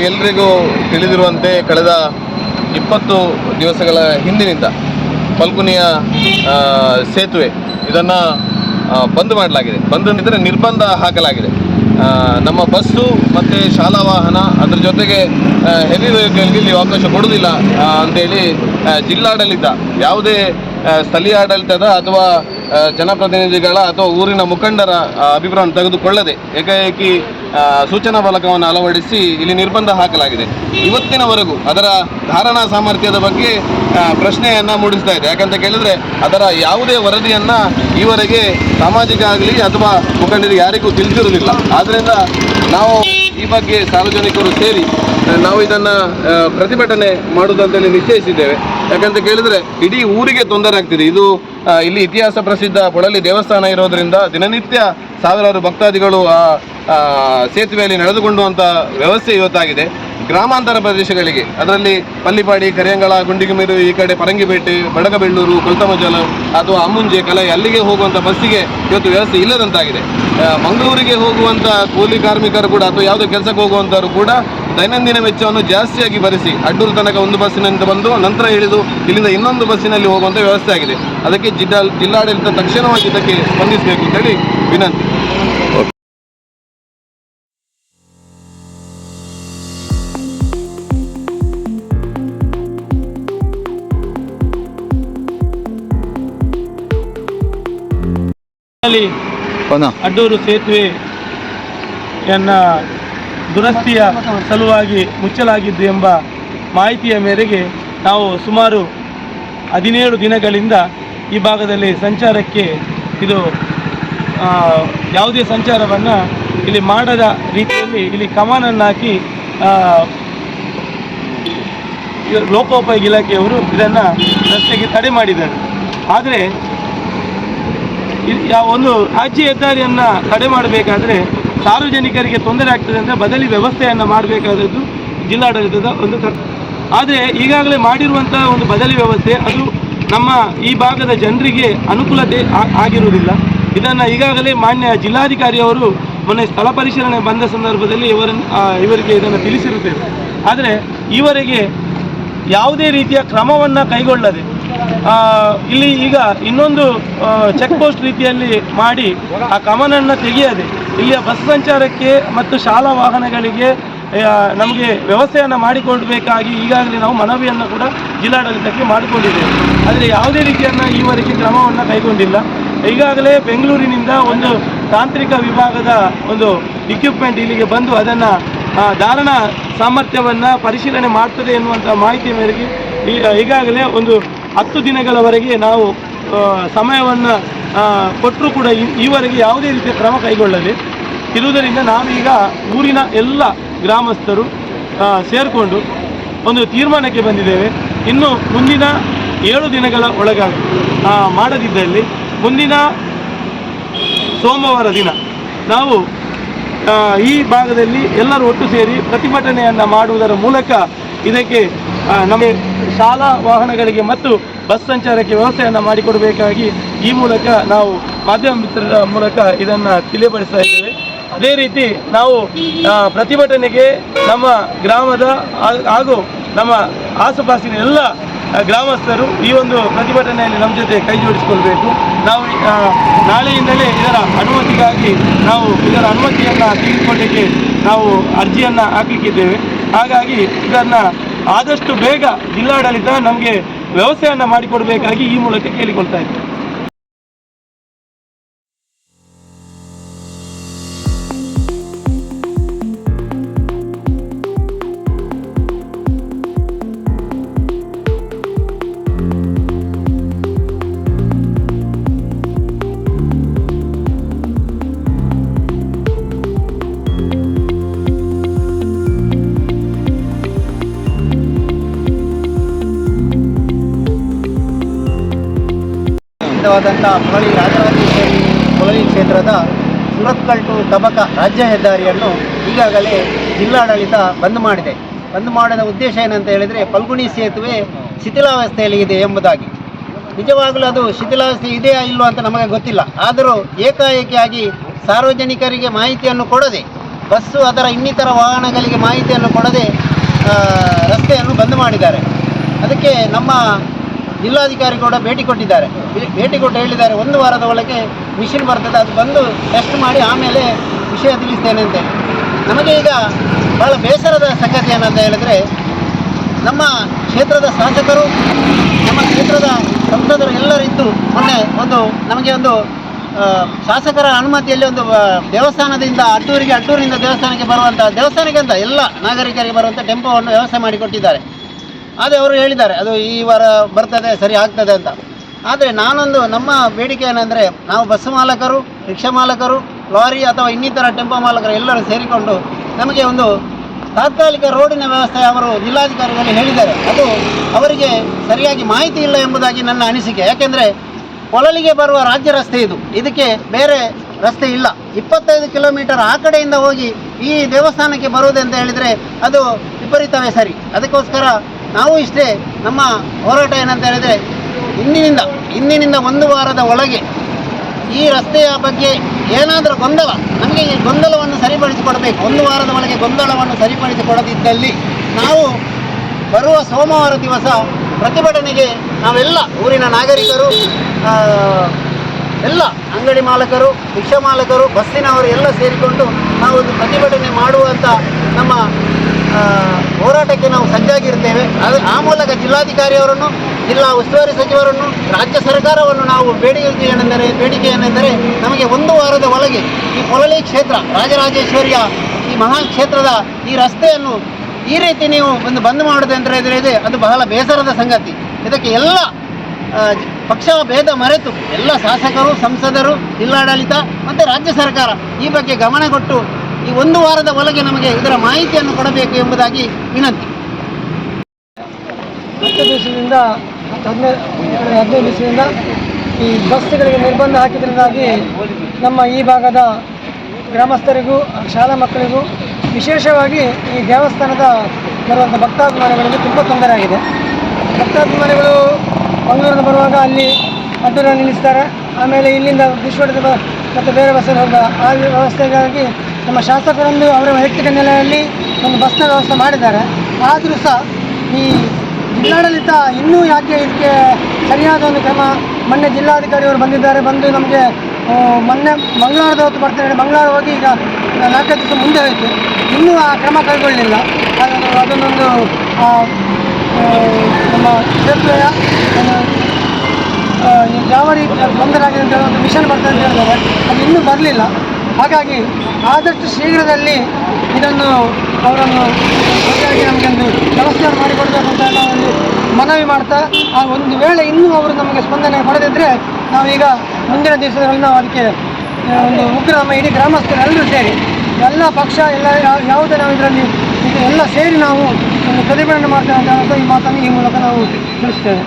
ನಮಗೆಲ್ಲರಿಗೂ ತಿಳಿದಿರುವಂತೆ ಕಳೆದ ಇಪ್ಪತ್ತು ದಿವಸಗಳ ಹಿಂದಿನಿಂದ ಫಲ್ಗುನಿಯ ಸೇತುವೆ ಇದನ್ನು ಬಂದ್ ಮಾಡಲಾಗಿದೆ. ಬಂದ್ ಅಂದರೆ ನಿರ್ಬಂಧ ಹಾಕಲಾಗಿದೆ. ನಮ್ಮ ಬಸ್ಸು ಮತ್ತು ಶಾಲಾ ವಾಹನ ಅದರ ಜೊತೆಗೆ ಹೆವಿ ವೆಹಿಕಲ್ಗೆ ಇಲ್ಲಿ ಅವಕಾಶ ಕೊಡುವುದಿಲ್ಲ ಅಂತೇಳಿ ಜಿಲ್ಲಾಡಳಿತ ಯಾವುದೇ ಸ್ಥಳೀಯ ಆಡಳಿತದ ಅಥವಾ ಜನಪ್ರತಿನಿಧಿಗಳ ಅಥವಾ ಊರಿನ ಮುಖಂಡರ ಅಭಿಪ್ರಾಯ ತೆಗೆದುಕೊಳ್ಳದೆ ಏಕಾಏಕಿ ಸೂಚನಾ ಫಲಕವನ್ನು ಅಳವಡಿಸಿ ಇಲ್ಲಿ ನಿರ್ಬಂಧ ಹಾಕಲಾಗಿದೆ. ಇವತ್ತಿನವರೆಗೂ ಅದರ ಧಾರಣಾ ಸಾಮರ್ಥ್ಯದ ಬಗ್ಗೆ ಪ್ರಶ್ನೆಯನ್ನು ಮೂಡಿಸ್ತಾ ಇದೆ. ಯಾಕಂತ ಕೇಳಿದ್ರೆ ಅದರ ಯಾವುದೇ ವರದಿಯನ್ನು ಈವರೆಗೆ ಸಾಮಾಜಿಕ ಆಗಲಿ ಅಥವಾ ಮುಖಂಡರಿಗೆ ಯಾರಿಗೂ ತಿಳಿದಿರುವುದಿಲ್ಲ. ಆದ್ದರಿಂದ ನಾವು ಈ ಬಗ್ಗೆ ಸಾರ್ವಜನಿಕರು ಸೇರಿ ನಾವು ಇದನ್ನು ಪ್ರತಿಭಟನೆ ಮಾಡುವುದಂತೇಳಿ ನಿಶ್ಚಯಿಸಿದ್ದೇವೆ. ಯಾಕಂತ ಕೇಳಿದರೆ ಇಡೀ ಊರಿಗೆ ತೊಂದರೆ ಆಗ್ತಿದೆ. ಇದು ಇಲ್ಲಿ ಇತಿಹಾಸ ಪ್ರಸಿದ್ಧ ಪೊಳಲಿ ದೇವಸ್ಥಾನ ಇರೋದರಿಂದ ದಿನನಿತ್ಯ ಸಾವಿರಾರು ಭಕ್ತಾದಿಗಳು ಆ ಸೇತುವೆಯಲ್ಲಿ ನಡೆದುಕೊಂಡುವಂಥ ವ್ಯವಸ್ಥೆ ಇವತ್ತಾಗಿದೆ. ಗ್ರಾಮಾಂತರ ಪ್ರದೇಶಗಳಿಗೆ, ಅದರಲ್ಲಿ ಪಲ್ಲಿಪಾಡಿ, ಕರಿಯಂಗಳ, ಗುಂಡಿಗಮೀರು, ಈ ಕಡೆ ಪರಂಗಿಪೇಟೆ ಬಡಗಬೆಳ್ಳೂರು ಕೊಲ್ತಮಜಲ, ಅಥವಾ ಅಮ್ಮುಂಜೆ ಕಲೆ ಅಲ್ಲಿಗೆ ಹೋಗುವಂಥ ಬಸ್ಸಿಗೆ ಇವತ್ತು ವ್ಯವಸ್ಥೆ ಇಲ್ಲದಂತಾಗಿದೆ. ಮಂಗಳೂರಿಗೆ ಹೋಗುವಂಥ ಕೂಲಿ ಕಾರ್ಮಿಕರು ಕೂಡ ಅಥವಾ ಯಾವುದೇ ಕೆಲಸಕ್ಕೆ ಹೋಗುವಂಥವ್ರು ಕೂಡ ದೈನಂದಿನ ವೆಚ್ಚವನ್ನು ಜಾಸ್ತಿಯಾಗಿ ಭರಿಸಿ ಅಡ್ಡೂರು ತನಕ ಒಂದು ಬಸ್ಸಿನಿಂದ ಬಂದು ನಂತರ ಇಳಿದು ಇಲ್ಲಿಂದ ಇನ್ನೊಂದು ಬಸ್ಸಿನಲ್ಲಿ ಹೋಗುವಂಥ ವ್ಯವಸ್ಥೆ ಆಗಿದೆ. ಅದಕ್ಕೆ ಜಿಲ್ಲಾ ಜಿಲ್ಲಾಡಳಿತ ತಕ್ಷಣವಾಗಿ ಇದಕ್ಕೆ ಸ್ಪಂದಿಸಬೇಕು ಅಂತೇಳಿ ವಿನಂತಿ. ಅಡ್ಡೂರು ಸೇತುವೆಯನ್ನ ದುರಸ್ತಿಯ ಸಲುವಾಗಿ ಮುಚ್ಚಲಾಗಿದ್ದು ಎಂಬ ಮಾಹಿತಿಯ ಮೇರೆಗೆ ನಾವು ಸುಮಾರು ಹದಿನೇಳು ದಿನಗಳಿಂದ ಈ ಭಾಗದಲ್ಲಿ ಸಂಚಾರಕ್ಕೆ ಇದು ಯಾವುದೇ ಸಂಚಾರವನ್ನು ಇಲ್ಲಿ ಮಾಡದ ರೀತಿಯಲ್ಲಿ ಇಲ್ಲಿ ಕಮಾನನ್ನು ಹಾಕಿ ಲೋಕೋಪಯೋಗಿ ಇಲಾಖೆಯವರು ಇದನ್ನು ರಸ್ತೆಗೆ ತಡೆ ಮಾಡಿದ್ದಾರೆ. ಆದರೆ ಯಾವ ಒಂದು ರಾಜ್ಯ ಹೆದ್ದಾರಿಯನ್ನು ಕಡೆ ಮಾಡಬೇಕಾದ್ರೆ ಸಾರ್ವಜನಿಕರಿಗೆ ತೊಂದರೆ ಆಗ್ತದೆ ಅಂದರೆ ಬದಲಿ ವ್ಯವಸ್ಥೆಯನ್ನು ಮಾಡಬೇಕಾದದ್ದು ಜಿಲ್ಲಾಡಳಿತದ ಒಂದು ಆದರೆ ಈಗಾಗಲೇ ಮಾಡಿರುವಂಥ ಒಂದು ಬದಲಿ ವ್ಯವಸ್ಥೆ, ಅದು ನಮ್ಮ ಈ ಭಾಗದ ಜನರಿಗೆ ಅನುಕೂಲತೆ ಆಗಿರುವುದಿಲ್ಲ. ಇದನ್ನು ಈಗಾಗಲೇ ಮಾನ್ಯ ಜಿಲ್ಲಾಧಿಕಾರಿಯವರು ಮೊನ್ನೆ ಸ್ಥಳ ಪರಿಶೀಲನೆ ಬಂದ ಸಂದರ್ಭದಲ್ಲಿ ಇವರನ್ನು ಇವರಿಗೆ ಇದನ್ನು ತಿಳಿಸಿರುತ್ತೇವೆ. ಆದರೆ ಈವರೆಗೆ ಯಾವುದೇ ರೀತಿಯ ಕ್ರಮವನ್ನು ಕೈಗೊಳ್ಳದೆ ಇಲ್ಲಿ ಈಗ ಇನ್ನೊಂದು ಚೆಕ್ ಪೋಸ್ಟ್ ರೀತಿಯಲ್ಲಿ ಮಾಡಿ ಆ ಕಮನನ್ನು ತೆಗೆಯದೆ, ಇಲ್ಲಿಯ ಬಸ್ ಸಂಚಾರಕ್ಕೆ ಮತ್ತು ಶಾಲಾ ವಾಹನಗಳಿಗೆ ನಮಗೆ ವ್ಯವಸ್ಥೆಯನ್ನು ಮಾಡಿಕೊಡಬೇಕಾಗಿ ಈಗಾಗಲೇ ನಾವು ಮನವಿಯನ್ನು ಕೂಡ ಜಿಲ್ಲಾಡಳಿತಕ್ಕೆ ಮಾಡಿಕೊಂಡಿದ್ದೇವೆ. ಆದರೆ ಯಾವುದೇ ರೀತಿಯನ್ನು ಈವರೆಗೆ ಕ್ರಮವನ್ನು ಕೈಗೊಂಡಿಲ್ಲ. ಈಗಾಗಲೇ ಬೆಂಗಳೂರಿನಿಂದ ಒಂದು ತಾಂತ್ರಿಕ ವಿಭಾಗದ ಒಂದು ಇಕ್ವಿಪ್ಮೆಂಟ್ ಇಲ್ಲಿಗೆ ಬಂದು ಅದನ್ನು ಧಾರಣ ಸಾಮರ್ಥ್ಯವನ್ನು ಪರಿಶೀಲನೆ ಮಾಡ್ತದೆ ಎನ್ನುವಂಥ ಮಾಹಿತಿ ಮೇರೆಗೆ ಈಗಾಗಲೇ ಒಂದು ಹತ್ತು ದಿನಗಳವರೆಗೆ ನಾವು ಸಮಯವನ್ನು ಕೊಟ್ಟರೂ ಕೂಡ ಈವರೆಗೆ ಯಾವುದೇ ರೀತಿಯ ಕ್ರಮ ಕೈಗೊಳ್ಳದೆ ಇರುವುದರಿಂದ ನಾವೀಗ ಊರಿನ ಎಲ್ಲ ಗ್ರಾಮಸ್ಥರು ಸೇರಿಕೊಂಡು ಒಂದು ತೀರ್ಮಾನಕ್ಕೆ ಬಂದಿದ್ದೇವೆ. ಇನ್ನು ಮುಂದಿನ ಏಳು ದಿನಗಳ ಒಳಗಾಗಿ ಮಾಡದಿದ್ದಲ್ಲಿ ಮುಂದಿನ ಸೋಮವಾರ ದಿನ ನಾವು ಈ ಭಾಗದಲ್ಲಿ ಎಲ್ಲರೂ ಒಟ್ಟು ಸೇರಿ ಪ್ರತಿಭಟನೆಯನ್ನು ಮಾಡುವುದರ ಮೂಲಕ ಇದಕ್ಕೆ ನಮ್ಮ ಶಾಲಾ ವಾಹನಗಳಿಗೆ ಮತ್ತು ಬಸ್ ಸಂಚಾರಕ್ಕೆ ವ್ಯವಸ್ಥೆಯನ್ನು ಮಾಡಿಕೊಡಬೇಕಾಗಿ ಈ ಮೂಲಕ ನಾವು ಮಾಧ್ಯಮ ಮಿತ್ರರ ಮೂಲಕ ಇದನ್ನು ತಿಳಿಪಡಿಸ್ತಾ ಇದ್ದೇವೆ. ಅದೇ ರೀತಿ ನಾವು ಪ್ರತಿಭಟನೆಗೆ ನಮ್ಮ ಗ್ರಾಮದ ಹಾಗೂ ನಮ್ಮ ಆಸುಪಾಸಿನ ಎಲ್ಲ ಗ್ರಾಮಸ್ಥರು ಈ ಒಂದು ಪ್ರತಿಭಟನೆಯಲ್ಲಿ ನಮ್ಮ ಜೊತೆ ಕೈ ಜೋಡಿಸಿಕೊಳ್ಬೇಕು. ನಾವು ನಾಳೆಯಿಂದಲೇ ಇದರ ಅನುಮತಿಗಾಗಿ ನಾವು ಇದರ ಅನುಮತಿಯನ್ನು ತೆಗೆದುಕೊಳ್ಳಿಕ್ಕೆ ನಾವು ಅರ್ಜಿಯನ್ನು ಹಾಕಲಿಕ್ಕಿದ್ದೇವೆ. ಹಾಗಾಗಿ ಇದನ್ನು ಆದಷ್ಟು ಬೇಗ ಜಿಲ್ಲಾಡಳಿತ ನಮಗೆ ವ್ಯವಸ್ಥೆಯನ್ನು ಮಾಡಿಕೊಡಬೇಕಾಗಿ ಈ ಮೂಲಕ ಕೇಳಿಕೊಳ್ತಾ ಇದ್ದೇವೆ ಪ್ರಸಿದ್ಧವಾದಂಥ ಮುರಳಿ ರಾಜರಾಜೇಶ್ವರಿ ಮುರಳಿ ಕ್ಷೇತ್ರದ ಸುರತ್ಕಲ್ ಟು ತಬಕ ರಾಜ್ಯ ಹೆದ್ದಾರಿಯನ್ನು ಈಗಾಗಲೇ ಜಿಲ್ಲಾಡಳಿತ ಬಂದ್ ಮಾಡಿದೆ. ಬಂದ್ ಮಾಡಿದ ಉದ್ದೇಶ ಏನಂತ ಹೇಳಿದರೆ ಫಲ್ಗುಣಿ ಸೇತುವೆ ಶಿಥಿಲಾವಸ್ಥೆಯಲ್ಲಿ ಇದೆ ಎಂಬುದಾಗಿ. ನಿಜವಾಗಲೂ ಅದು ಶಿಥಿಲಾವಸ್ಥೆ ಇದೆಯಾ ಇಲ್ಲೋ ಅಂತ ನಮಗೆ ಗೊತ್ತಿಲ್ಲ. ಆದರೂ ಏಕಾಏಕಿಯಾಗಿ ಸಾರ್ವಜನಿಕರಿಗೆ ಮಾಹಿತಿಯನ್ನು ಕೊಡದೆ, ಬಸ್ಸು ಅದರ ಇನ್ನಿತರ ವಾಹನಗಳಿಗೆ ಮಾಹಿತಿಯನ್ನು ಕೊಡದೆ ರಸ್ತೆಯನ್ನು ಬಂದ್ ಮಾಡಿದ್ದಾರೆ. ಅದಕ್ಕೆ ನಮ್ಮ ಜಿಲ್ಲಾಧಿಕಾರಿ ಕೂಡ ಭೇಟಿ ಕೊಟ್ಟಿದ್ದಾರೆ. ಭೇಟಿ ಕೊಟ್ಟು ಹೇಳಿದ್ದಾರೆ, ಒಂದು ವಾರದ ಒಳಗೆ ಮಿಷಿನ್ ಬರ್ತದೆ, ಅದು ಬಂದು ಟೆಸ್ಟ್ ಮಾಡಿ ಆಮೇಲೆ ವಿಷಯ ತಿಳಿಸ್ತೇನೆ ಅಂತ ನಮಗೆ ಈಗ ಬಹಳ ಬೇಸರದ ಸಂಗತಿ ಏನಂತ ಹೇಳಿದ್ರೆ, ನಮ್ಮ ಕ್ಷೇತ್ರದ ಶಾಸಕರು, ನಮ್ಮ ಕ್ಷೇತ್ರದ ಸಂಸದರು ಎಲ್ಲರಿದ್ದು ಮೊನ್ನೆ ಒಂದು, ನಮಗೆ ಒಂದು ಶಾಸಕರ ಅನುಮತಿಯಲ್ಲಿ ಒಂದು ದೇವಸ್ಥಾನದಿಂದ ಅಡ್ಡೂರಿಗೆ ಅಡ್ಡೂರಿನಿಂದ ದೇವಸ್ಥಾನಕ್ಕೆ ಬರುವಂಥ ದೇವಸ್ಥಾನಕ್ಕೆ ಅಂತ ಎಲ್ಲ ನಾಗರಿಕರಿಗೆ ಬರುವಂಥ ಟೆಂಪೋವನ್ನು ವ್ಯವಸ್ಥೆ ಮಾಡಿಕೊಟ್ಟಿದ್ದಾರೆ. ಆದರೆ ಅವರು ಹೇಳಿದ್ದಾರೆ, ಅದು ಈ ವಾರ ಬರ್ತದೆ, ಸರಿ ಆಗ್ತದೆ ಅಂತ. ಆದರೆ ನಾನೊಂದು ನಮ್ಮ ಬೇಡಿಕೆ ಏನಂದರೆ, ನಾವು ಬಸ್ ಮಾಲಕರು, ರಿಕ್ಷಾ ಮಾಲಕರು, ಲಾರಿ ಅಥವಾ ಇನ್ನಿತರ ಟೆಂಪೋ ಮಾಲಕರು ಎಲ್ಲರೂ ಸೇರಿಕೊಂಡು ನಮಗೆ ಒಂದು ತಾತ್ಕಾಲಿಕ ರೋಡಿನ ವ್ಯವಸ್ಥೆ ಅವರು ಜಿಲ್ಲಾಧಿಕಾರಿಗಳು ಹೇಳಿದ್ದಾರೆ. ಅದು ಅವರಿಗೆ ಸರಿಯಾಗಿ ಮಾಹಿತಿ ಇಲ್ಲ ಎಂಬುದಾಗಿ ನನ್ನ ಅನಿಸಿಕೆ. ಯಾಕೆಂದರೆ ಕೊಳಲಿಗೆ ಬರುವ ರಾಜ್ಯ ರಸ್ತೆ ಇದು. ಇದಕ್ಕೆ ಬೇರೆ ರಸ್ತೆ ಇಲ್ಲ. ಇಪ್ಪತ್ತೈದು ಕಿಲೋಮೀಟರ್ ಆ ಕಡೆಯಿಂದ ಹೋಗಿ ಈ ದೇವಸ್ಥಾನಕ್ಕೆ ಬರುವುದಂತ ಹೇಳಿದರೆ ಅದು ವಿಪರೀತವೇ ಸರಿ. ಅದಕ್ಕೋಸ್ಕರ ನಾವು ಇಷ್ಟೇ ನಮ್ಮ ಹೋರಾಟ ಏನಂತ ಹೇಳಿದರೆ ಇಂದಿನಿಂದ ಇಂದಿನಿಂದ ಒಂದು ವಾರದ ಒಳಗೆ ಈ ರಸ್ತೆಯ ಬಗ್ಗೆ ಏನಾದರೂ ಗೊಂದಲ, ನಮಗೆ ಈ ಗೊಂದಲವನ್ನು ಸರಿಪಡಿಸಿಕೊಡಬೇಕು. ಒಂದು ವಾರದ ಒಳಗೆ ಗೊಂದಲವನ್ನು ಸರಿಪಡಿಸಿಕೊಡದಿದ್ದಲ್ಲಿ ನಾವು ಬರುವ ಸೋಮವಾರ ದಿವಸ ಪ್ರತಿಭಟನೆಗೆ ನಾವೆಲ್ಲ ಊರಿನ ನಾಗರಿಕರು ಎಲ್ಲ ಅಂಗಡಿ ಮಾಲಕರು, ರಿಕ್ಷಾ ಮಾಲಕರು, ಬಸ್ಸಿನವರು ಎಲ್ಲ ಸೇರಿಕೊಂಡು ನಾವು ಒಂದು ಪ್ರತಿಭಟನೆ ಮಾಡುವಂಥ ನಮ್ಮ ಹೋರಾಟಕ್ಕೆ ನಾವು ಸಜ್ಜಾಗಿರ್ತೇವೆ ಅದು ಆ ಮೂಲಕ ಜಿಲ್ಲಾಧಿಕಾರಿಯವರನ್ನು, ಜಿಲ್ಲಾ ಉಸ್ತುವಾರಿ ಸಚಿವರನ್ನು, ರಾಜ್ಯ ಸರ್ಕಾರವನ್ನು ನಾವು ಬೇಡಿಕೆ ಏನೆಂದರೆ ಬೇಡಿಕೆ ಏನೆಂದರೆ ನಮಗೆ ಒಂದು ವಾರದ ಒಳಗೆ ಈ ಪೊಳಲಿ ಕ್ಷೇತ್ರ, ರಾಜರಾಜೇಶ್ವರಿಯ ಈ ಮಹಾ ಕ್ಷೇತ್ರದ ಈ ರಸ್ತೆಯನ್ನು ಈ ರೀತಿ ನೀವು ಒಂದು ಬಂದ್ ಮಾಡುದು ಅಂತ ಹೇಳಿದ್ರೆ ಇದೆ, ಅದು ಬಹಳ ಬೇಸರದ ಸಂಗತಿ. ಇದಕ್ಕೆ ಎಲ್ಲ ಪಕ್ಷ ಭೇದ ಮರೆತು ಎಲ್ಲ ಶಾಸಕರು, ಸಂಸದರು, ಜಿಲ್ಲಾಡಳಿತ ಮತ್ತು ರಾಜ್ಯ ಸರ್ಕಾರ ಈ ಬಗ್ಗೆ ಗಮನ ಕೊಟ್ಟು ಈ ಒಂದು ವಾರದ ಒಳಗೆ ನಮಗೆ ಇದರ ಮಾಹಿತಿಯನ್ನು ಕೊಡಬೇಕು ಎಂಬುದಾಗಿ ವಿನಂತಿ. ಹತ್ತು ದಿವಸದಿಂದ, ಹದಿನೈದು ಹದಿನೈದು ದಿವಸದಿಂದ ಈ ಬಸ್ಗಳಿಗೆ ನಿರ್ಬಂಧ ಹಾಕಿದ್ರಿಂದಾಗಿ ನಮ್ಮ ಈ ಭಾಗದ ಗ್ರಾಮಸ್ಥರಿಗೂ, ಶಾಲಾ ಮಕ್ಕಳಿಗೂ ವಿಶೇಷವಾಗಿ ಈ ದೇವಸ್ಥಾನದ ಬರುವಂಥ ಭಕ್ತಾಭಿಮಾನಿಗಳಿಗೆ ತುಂಬ ತೊಂದರೆ ಆಗಿದೆ. ಭಕ್ತಾಭಿಮಾನಿಗಳು ಮಂಗಳೂರಿಂದ ಬರುವಾಗ ಅಲ್ಲಿ ಅಡ್ಡೂರಲ್ಲಿ ನಿಲ್ಲಿಸ್ತಾರೆ. ಆಮೇಲೆ ಇಲ್ಲಿಂದ ವಿಶ್ವದ ಮತ್ತು ಬೇರೆ ಬಸ್ಸಲ್ಲಿ ಹೋಗ ಆ ವ್ಯವಸ್ಥೆಗಾಗಿ ನಮ್ಮ ಶಾಸಕರೊಂದು ಅವರ ವೈಯಕ್ತಿಕ ನೆಲೆಯಲ್ಲಿ ಒಂದು ಬಸ್ನ ವ್ಯವಸ್ಥೆ ಮಾಡಿದ್ದಾರೆ. ಆದರೂ ಸಹ ಈ ಜಿಲ್ಲಾಡಳಿತ ಇನ್ನೂ ಯಾಕೆ ಇದಕ್ಕೆ ಸರಿಯಾದ ಒಂದು ಕ್ರಮ ಮೊನ್ನೆ ಜಿಲ್ಲಾಧಿಕಾರಿಯವರು ಬಂದಿದ್ದಾರೆ. ಬಂದು ನಮಗೆ ಮೊನ್ನೆ ಮಂಗಳವಾರದ ಹೊತ್ತು ಬರ್ತಾರೆ ಮಂಗಳವಾರ ಹೋಗಿ ಈಗ ನಾಲ್ಕೈದು ದಿವಸ ಮುಂದೆ ಹೋಯಿತು. ಇನ್ನೂ ಆ ಕ್ರಮ ಕೈಗೊಳ್ಳಲಿಲ್ಲ ಅದನ್ನು ಅದನ್ನೊಂದು ನಮ್ಮ ಸೇತುವೆಯ ಯಾವ ರೀತಿ ತೊಂದರೆ ಆಗಿದೆ ಅಂತ ಒಂದು ಮಿಷನ್ ಬರ್ತದೆ ಅಂತ ಹೇಳಿದ್ದಾರೆ. ಅದು ಇನ್ನೂ ಬರಲಿಲ್ಲ. ಹಾಗಾಗಿ ಆದಷ್ಟು ಶೀಘ್ರದಲ್ಲಿ ಇದನ್ನು ಅವರನ್ನು ಸರಿಯಾಗಿ ನಮಗೆ ಒಂದು ವ್ಯವಸ್ಥೆಯನ್ನು ಮಾಡಿಕೊಡಬೇಕು ಅಂತ ನಾವೊಂದು ಮನವಿ ಮಾಡ್ತಾ, ಆ ಒಂದು ವೇಳೆ ಇನ್ನೂ ಅವರು ನಮಗೆ ಸ್ಪಂದನೆ ಕೊಡದಿದ್ದರೆ ನಾವೀಗ ಮುಂದಿನ ದಿವಸಗಳಲ್ಲಿ ನಾವು ಅದಕ್ಕೆ ಒಂದು ಉಗ್ರ ನಮ್ಮ ಇಡೀ ಗ್ರಾಮಸ್ಥರೆಲ್ಲರೂ ಸೇರಿ, ಎಲ್ಲ ಪಕ್ಷ, ಎಲ್ಲ ಯಾವುದೇ ನಾವು ಇದರಲ್ಲಿ ಇದು ಎಲ್ಲ ಸೇರಿ ನಾವು ಒಂದು ಪ್ರತಿಭಟನೆ ಮಾಡ್ತೇವೆ ಅಂತ ಈ ಮಾತನ್ನು ಈ ಮೂಲಕ ನಾವು ತಿಳಿಸ್ತೇವೆ.